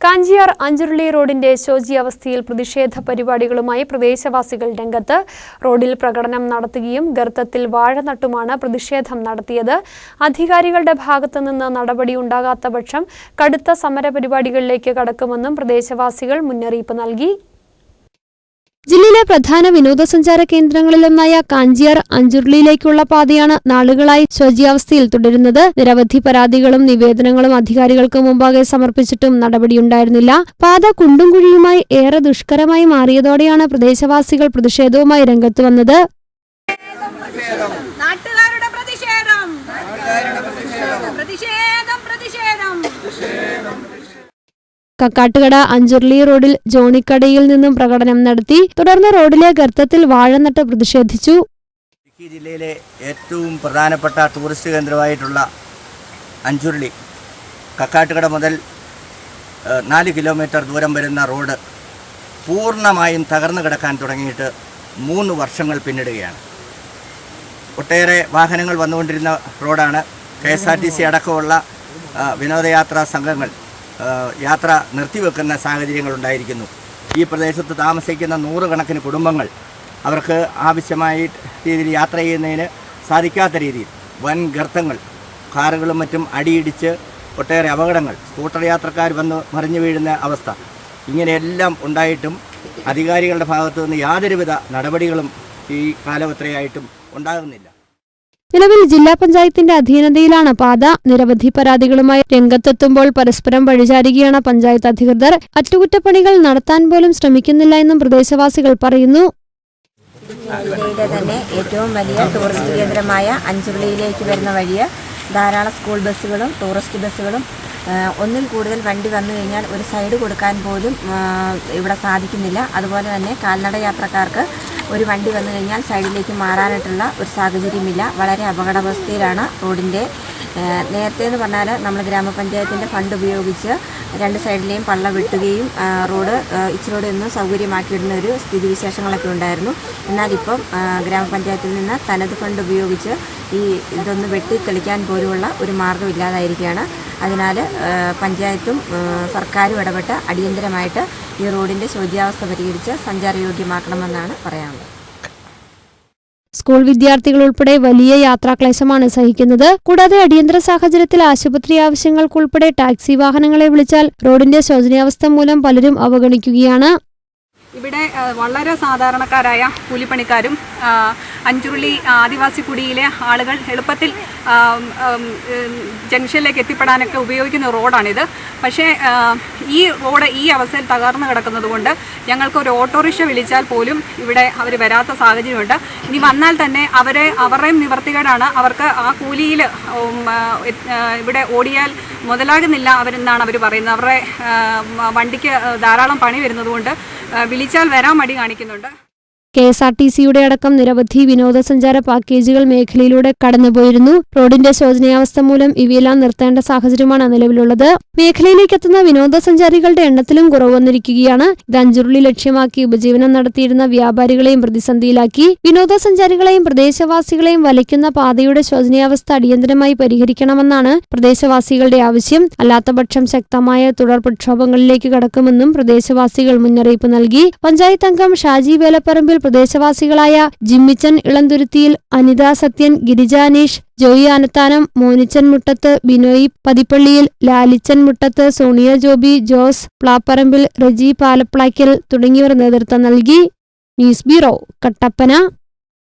കാഞ്ചിയാർ അഞ്ചുരുളി റോഡിന്റെ ശോചിയാവസ്ഥയിൽ പ്രതിഷേധ പരിപാടികളുമായി പ്രദേശവാസികൾ രംഗത്ത് റോഡിൽ പ്രകടനം നടത്തുകയും ഗർത്തത്തിൽ വാഴ നട്ടുമാണ് പ്രതിഷേധം നടത്തിയത്. അധികാരികളുടെ ഭാഗത്തുനിന്ന് നടപടി ഉണ്ടാകാത്ത പക്ഷം കടുത്ത സമരപരിപാടികളിലേക്ക് കടക്കുമെന്നും പ്രദേശവാസികൾ മുന്നറിയിപ്പ് നൽകി. ജില്ലയിലെ പ്രധാന വിനോദസഞ്ചാര കേന്ദ്രങ്ങളിലൊന്നായ കാഞ്ചിയാർ അഞ്ചുരുളിയിലേക്കുള്ള പാതയാണ് നാളുകളായി ശോചിയാവസ്ഥയിൽ തുടരുന്നത്. നിരവധി പരാതികളും നിവേദനങ്ങളും അധികാരികൾക്ക് മുമ്പാകെ സമർപ്പിച്ചിട്ടും നടപടിയുണ്ടായിരുന്നില്ല. പാത കുണ്ടും കുഴിയുമായി ഏറെ ദുഷ്കരമായി മാറിയതോടെയാണ് പ്രദേശവാസികൾ പ്രതിഷേധവുമായി രംഗത്ത് വന്നത്. പ്രതിഷേധം പ്രതിഷേധം. കക്കാട്ടുകട അഞ്ചുർലി റോഡിൽ ജോണിക്കടയിൽ നിന്നും പ്രകടനം നടത്തി തുടർന്ന് റോഡിലെ ഗർത്തത്തിൽ വാഴനട്ട് പ്രതിഷേധിച്ചു. ഇടുക്കി ജില്ലയിലെ ഏറ്റവും പ്രധാനപ്പെട്ട ടൂറിസ്റ്റ് കേന്ദ്രമായിട്ടുള്ള അഞ്ചുരുളി കക്കാട്ടുകട മുതൽ നാല് കിലോമീറ്റർ ദൂരം വരുന്ന റോഡ് പൂർണമായും തകർന്നു കിടക്കാൻ തുടങ്ങിയിട്ട് മൂന്ന് വർഷങ്ങൾ പിന്നിടുകയാണ്. ഒട്ടേറെ വാഹനങ്ങൾ വന്നുകൊണ്ടിരുന്ന റോഡാണ് K S R T C അടക്കമുള്ള വിനോദയാത്രാ സംഘങ്ങൾ യാത്ര നിർത്തിവെക്കുന്ന സാഹചര്യങ്ങളുണ്ടായിരിക്കുന്നു. ഈ പ്രദേശത്ത് താമസിക്കുന്ന നൂറുകണക്കിന് കുടുംബങ്ങൾ അവർക്ക് ആവശ്യമായ രീതിയിൽ യാത്ര ചെയ്യുന്നതിന് സാധിക്കാത്ത രീതിയിൽ വൻ ഗർത്തങ്ങൾ കാറുകളും മറ്റും അടിയിടിച്ച് ഒട്ടേറെ അപകടങ്ങൾ സ്കൂട്ടർ യാത്രക്കാർ വന്ന് മറിഞ്ഞു വീഴുന്ന അവസ്ഥ. ഇങ്ങനെയെല്ലാം ഉണ്ടായിട്ടും അധികാരികളുടെ ഭാഗത്തു നിന്ന് യാതൊരുവിധ നടപടികളും ഈ കാലവത്രയായിട്ടും ഉണ്ടാകുന്നില്ല. നിലവിൽ ജില്ലാ പഞ്ചായത്തിന്റെ അധീനതയിലാണ് പാത. നിരവധി പരാതികളുമായി രംഗത്തെത്തുമ്പോൾ പരസ്പരം വഴിചാരുകയാണ് പഞ്ചായത്ത് അധികൃതർ. അറ്റകുറ്റപ്പണികൾ നടത്താൻ പോലും ശ്രമിക്കുന്നില്ല എന്നും പ്രദേശവാസികൾ പറയുന്നു. ജില്ലയിലെ തന്നെ ഏറ്റവും വലിയ ടൂറിസ്റ്റ് കേന്ദ്രമായ അഞ്ചുരുളിയിലേക്ക് വരുന്ന വഴിയെ ധാരാളം സ്കൂൾ ബസ്സുകളും ടൂറിസ്റ്റ് ബസ്സുകളും ഒന്നിൽ കൂടുതൽ വണ്ടി വന്നു കഴിഞ്ഞാൽ ഒരു സൈഡ് കൊടുക്കാൻ പോലും ഇവിടെ സാധിക്കുന്നില്ല. അതുപോലെ തന്നെ കാൽനട യാത്രക്കാർക്ക് ഒരു വണ്ടി വന്നു കഴിഞ്ഞാൽ സൈഡിലേക്ക് മാറാനായിട്ടുള്ള ഒരു സാഹചര്യമില്ല. വളരെ അപകടാവസ്ഥയിലാണ് റോഡിന്റെ നേരത്തെ എന്ന് പറഞ്ഞാൽ നമ്മൾ ഗ്രാമപഞ്ചായത്തിന്റെ ഫണ്ട് ഉപയോഗിച്ച് രണ്ട് സൈഡിലെയും പള്ള വെട്ടുകയും റോഡ് ഇച്ചിരി ഇച്ചിരൂടെ ഒന്ന് സൗകര്യമാക്കിയിടുന്ന ഒരു സ്ഥിതിവിശേഷങ്ങളൊക്കെ ഉണ്ടായിരുന്നു. എന്നാൽ ഇപ്പം ഗ്രാമപഞ്ചായത്തിൽ നിന്ന് തനത് ഫണ്ട് ഉപയോഗിച്ച് ഈ ഇതൊന്ന് വെട്ടിത്തെളിക്കാൻ പോലുമുള്ള ഒരു മാർഗം ഇല്ലാതായിരിക്കുകയാണ്. അതിനാൽ പഞ്ചായത്തും സർക്കാരും ഇടപെട്ട് അടിയന്തരമായിട്ട് ഈ റോഡിന്റെ ശോചിയാവസ്ഥ പരിഹരിച്ച് സഞ്ചാരയോഗ്യമാക്കണമെന്നാണ് പറയാനുള്ളത്. സ്കൂൾ വിദ്യാർത്ഥികൾ ഉൾപ്പെടെ വലിയ യാത്രാക്ലേശമാണ് സഹിക്കുന്നത്. കൂടാതെ അടിയന്തര സാഹചര്യത്തിൽ ആശുപത്രി ആവശ്യങ്ങൾക്കുൾപ്പെടെ ടാക്സി വാഹനങ്ങളെ വിളിച്ചാൽ റോഡിന്റെ ശോചനീയാവസ്ഥ മൂലം പലരും അവഗണിക്കുകയാണ്. ഇവിടെ വളരെ സാധാരണക്കാരായ കൂലിപ്പണിക്കാരും അഞ്ചുരുളി ആദിവാസി കുടിയിലെ ആളുകൾ എളുപ്പത്തിൽ ജംഗ്ഷനിലേക്ക് എത്തിപ്പെടാനൊക്കെ ഉപയോഗിക്കുന്ന റോഡാണിത്. പക്ഷേ ഈ റോഡ് ഈ അവസ്ഥയിൽ തകർന്നു കിടക്കുന്നതുകൊണ്ട് ഞങ്ങൾക്ക് ഒരു ഓട്ടോറിക്ഷ വിളിച്ചാൽ പോലും ഇവിടെ അവർ വരാത്ത സാഹചര്യമുണ്ട്. ഇനി വന്നാൽ തന്നെ അവരെ അവരുടെയും നിവർത്തികേടാണ്. അവർക്ക് ആ കൂലിയിൽ ഇവിടെ ഓടിയാൽ മുതലാകുന്നില്ല അവരെന്നാണ് അവർ പറയുന്നത്. അവരുടെ വണ്ടിക്ക് ധാരാളം പണി വരുന്നതുകൊണ്ട് വിളിച്ചാൽ വരാൻ മടി കാണിക്കുന്നുണ്ട്. കെ എസ് ആർ ടി സിയുടെ അടക്കം നിരവധി വിനോദസഞ്ചാര പാക്കേജുകൾ മേഖലയിലൂടെ കടന്നുപോയിരുന്നു. റോഡിന്റെ ശോചനീയാവസ്ഥ മൂലം ഇവയെല്ലാം നിർത്തേണ്ട സാഹചര്യമാണ് നിലവിലുള്ളത്. മേഖലയിലേക്ക് എത്തുന്ന വിനോദസഞ്ചാരികളുടെ എണ്ണത്തിലും കുറവ് വന്നിരിക്കുകയാണ്. ഇത് അഞ്ചുരുളി ലക്ഷ്യമാക്കി ഉപജീവനം നടത്തിയിരുന്ന വ്യാപാരികളെയും പ്രതിസന്ധിയിലാക്കി. വിനോദസഞ്ചാരികളെയും പ്രദേശവാസികളെയും വലയ്ക്കുന്ന പാതയുടെ ശോചനീയാവസ്ഥ അടിയന്തരമായി പരിഹരിക്കണമെന്നാണ് പ്രദേശവാസികളുടെ ആവശ്യം. അല്ലാത്തപക്ഷം ശക്തമായ തുടർ പ്രക്ഷോഭങ്ങളിലേക്ക് കടക്കുമെന്നും പ്രദേശവാസികൾ മുന്നറിയിപ്പ് നൽകി. പഞ്ചായത്ത് അംഗം ഷാജി വേലപ്പറമ്പിൽ പ്രദേശവാസികളായ ജിമ്മിച്ചൻ ഇളന്തുരുത്തിയിൽ അനിത സത്യൻ ഗിരിജാനീഷ് ജോയി ആനത്താനം മോനിച്ചൻ മുട്ടത്ത് ബിനോയി പതിപ്പള്ളിയിൽ ലാലിച്ചൻ മുട്ടത്ത് സോണിയ ജോബി ജോസ് പ്ലാപ്പറമ്പിൽ റജി പാലപ്ലാക്കൽ തുടങ്ങിയവർ നേതൃത്വം നൽകി. News bureau Kattappana.